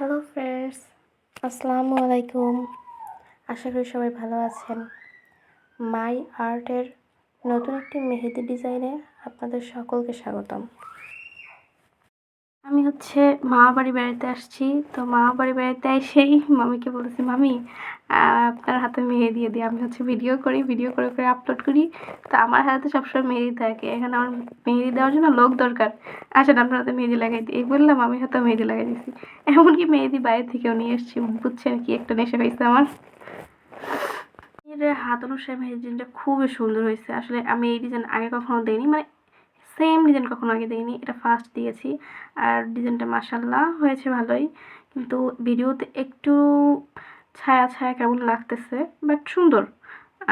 Hello friends আসসালামু আলাইকুম আশা করি সবাই ভালো আছেন। মাই আর্টের নতুন একটি মেহেদি ডিজাইনে আপনাদের সকলকে স্বাগতম। আমি হচ্ছে মামা বাড়ি বেড়াতে আসছি। তো মামা বাড়ি বেড়াতে এসেই মামিকে বলেছি মামি আপনার হাতে মেহেদি দিয়ে দিই। আমি হচ্ছে ভিডিও করি ভিডিও করে করে আপলোড করি। তো আমার হাতে সবসময় মেহেদি থাকে। এখানে আমার মেহেদি দেওয়ার জন্য লোক দরকার। আসেন, আপনার হাতে মেহেদি লাগাই দিই। বললাম, আমি হাতে মেহেদি লাগাই দিয়েছি এমনকি মেহেদি বাইরে থেকেও নিয়ে এসেছি। বুঝছেন কি একটা নেশা হয়েছে আমার। হাত অনুসারে মেহেদি ডিজাইনটা খুবই সুন্দর হয়েছে আসলে আমি এই ডিজাইন আগে কখনো দেইনি। মানে সেম ডিজাইন কখনো আগে দেইনি এটা ফার্স্ট দিয়েছি। আর ডিজাইনটা মাসাল্লাহ হয়েছে ভালোই, কিন্তু ভিডিওতে একটু ছায়া ছায়া কেমন লাগতেছে বাট সুন্দর।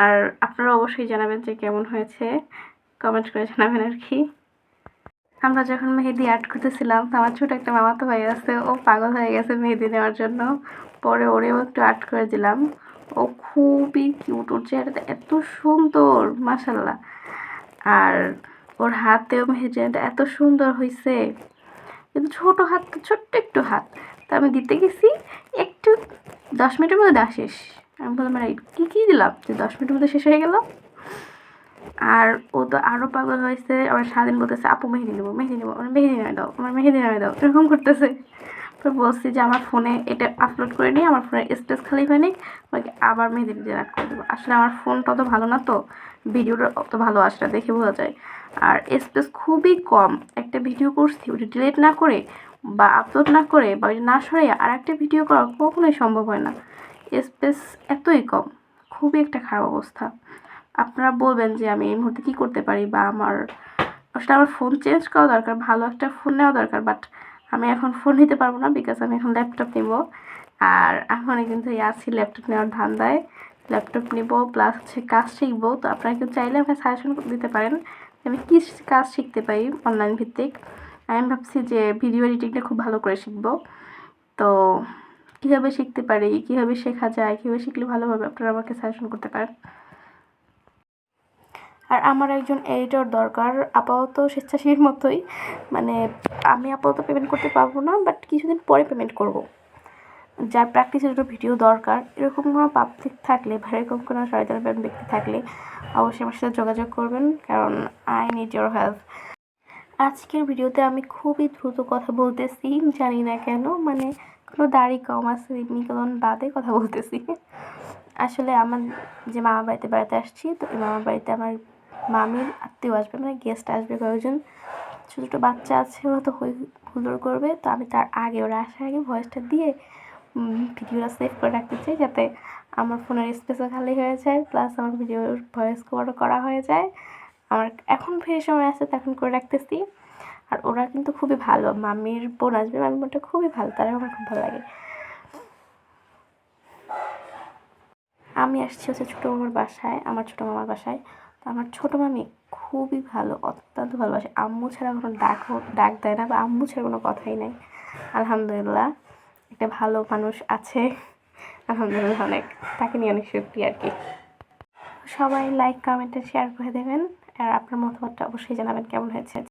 আর আপনারা অবশ্যই জানাবেন যে কেমন হয়েছে কমেন্ট করে জানাবেন আর কি। আমরা যখন মেহেদি আর্ট করতেছিলাম, তো আমার ছোট একটা মামাতো ভাই আছে, ও পাগল হয়ে গেছে মেহেদি নেওয়ার জন্য। পরে ওরেও একটু আর্ট করে দিলাম। ও খুবই কিউট ওর চেহারাটা এত সুন্দর মাসাল্লাহ আর ওর হাতেও মেহেদিটা এত সুন্দর হয়েছে কিন্তু ছোটো হাত তো ছোট্ট একটু হাত। তা আমি দিতে গেছি, একটু দশ মিনিটের মধ্যে দেওয়া শেষ। আমি বললাম মানে কী কী দিলাম? যে দশ মিনিটের মধ্যে শেষ হয়ে গেল? আর ও তো আরও পাগল হয়েছে। আমার সারাদিন বলতেছে, আপু, মেহেদি নেব মেহেদি নেব, আমার মেহেদি নামে দাও, আমার মেহেদি নামে দাও। এরকম করতেছে। তো বলছি যে আমার ফোনে এটা আপলোড করে নিই আমার ফোনের স্পেস খালি হয়ে নিক আমাকে আবার মেহেদি আর্ট করে দেবো। আসলে আমার ফোনটা অত ভালো না তো, ভিডিওটা অত ভালো আসে না দেখে বোঝা যায়। আর স্পেস খুবই কম, একটা ভিডিও করছি, ওটা ডিলিট না করে বা আপলোড না করে বা ওইটা না সরে আর একটা ভিডিও করা কখনোই সম্ভব হয় না। স্পেস এতই কম, খুবই একটা খারাপ অবস্থা। আপনারা বলবেন যে আমি এই মুহূর্তে কী করতে পারি বা আমার, আসলে আমার ফোন চেঞ্জ করা দরকার, ভালো একটা ফোন নেওয়া দরকার বাট আমি এখন ফোন নিতে পারব না বিকজ আমি এখন ল্যাপটপ নিব। আর এখন কিন্তু আছি ল্যাপটপ নেওয়ার ধান্দায়। ল্যাপটপ নিব প্লাস হচ্ছে কাজ শিখব। তো আপনারা কিন্তু চাইলে আমাকে সাজেশন দিতে পারেন আমি কী কাজ শিখতে পারি অনলাইন ভিত্তিক। আমি ভাবছি যে ভিডিও এডিটিংটা খুব ভালো করে শিখব। তো কীভাবে শিখতে পারি, কীভাবে শেখা যায়, কীভাবে শিখলে ভালোভাবে আপনারা আমাকে সাজেশন করতে পারেন। আর আমার একজন এডিটর দরকার, আপাতত স্বেচ্ছাসেবীর মতোই। মানে আমি আপাতত পেমেন্ট করতে পারব না বাট কিছুদিন পরে পেমেন্ট করব। যার প্র্যাকটিসের জন্য ভিডিও দরকার। এরকম কোনো পাবলিক থাকলে, বা এরকম কোনো সহায়তার ব্যক্তি থাকলে অবশ্যই আমার সাথে যোগাযোগ করবেন, কারণ আই নিড ইউর হেল্প আজকের ভিডিওতে আমি খুবই দ্রুত কথা বলতেছি, জানি না কেন মানে কোনো দাড়ি কম আছে নিকলন বাদে কথা বলতেছি। আসলে আমার যে মামা বাড়িতে বেড়াতে আসছি, তো এই মামা বাড়িতে আমার মামির আত্মীয় আসবে মানে গেস্ট আসবে কয়েকজন। ছোটো ছোটো বাচ্চা আছে, ওরা তো হুল্লোড় করবে। তো আমি তার আগে, ওরা আসার আগে ভয়েসটা দিয়ে ভিডিওটা সেভ করে রাখতে চাই যাতে আমার ফোনের স্পেসও খালি হয়ে যায় প্লাস আমার ভিডিওর ভয়েস কভারও করা হয়ে যায়। আমার এখন ফ্রি সময় আছে তখন করে রাখতেছি। আর ওরা কিন্তু খুবই ভালো। মামির বোন আসবে, মামির বোনটা খুবই ভালো তারা আমার খুব ভালো লাগে। আমি আসছি হচ্ছে ছোটো মামার বাসায়, আমার ছোটো মামার বাসায়। তো আমার ছোটো মামি খুবই ভালো, অত্যন্ত ভালোবাসে। আম্মু ছাড়া কোনো ডাক ডাক দেয় না বা আম্মু ছাড়া কোনো কথাই নাই। আলহামদুলিল্লাহ, একটা ভালো মানুষ আছে। আলহামদুলিল্লাহ অনেক। তাকে নিয়ে অনেক সত্যি আর কি। সবাই লাইক কমেন্টে শেয়ার করে দেবেন। আর আপনার মতামতটা অবশ্যই জানাবেন কেমন হয়েছে।